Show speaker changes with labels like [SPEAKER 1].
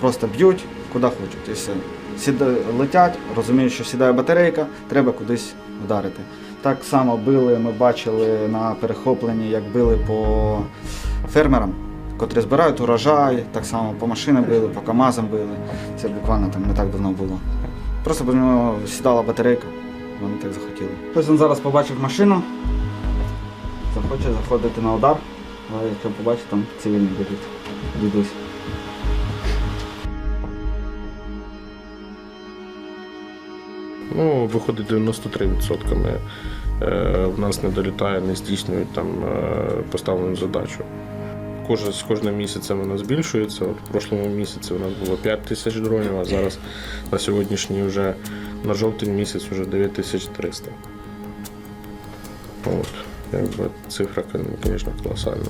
[SPEAKER 1] просто б'ють куди хочуть. І все. Летять, розуміють, що сідає батарейка, треба кудись вдарити. Так само били, ми бачили на перехопленні, як били по фермерам, котрі збирають урожай, так само по машинам били, по КАМАЗам били. Це буквально там не так давно було. Просто бо нього сідала батарейка, вони так захотіли. Ось він зараз побачив машину, захоче заходити на удар, але якщо побачить, там цивільні будуть. Дідусь.
[SPEAKER 2] Ну, виходить 93%. Ми, е, в нас не долітає, не здійснюють там е, поставлену задачу. Кожен, з кожним місяцем вона збільшується. От в прошлому місяці у нас було 5 тисяч дронів, а зараз на сьогоднішній вже на жовтень місяць вже 9300. От, якби цифра, звісно, колосальна.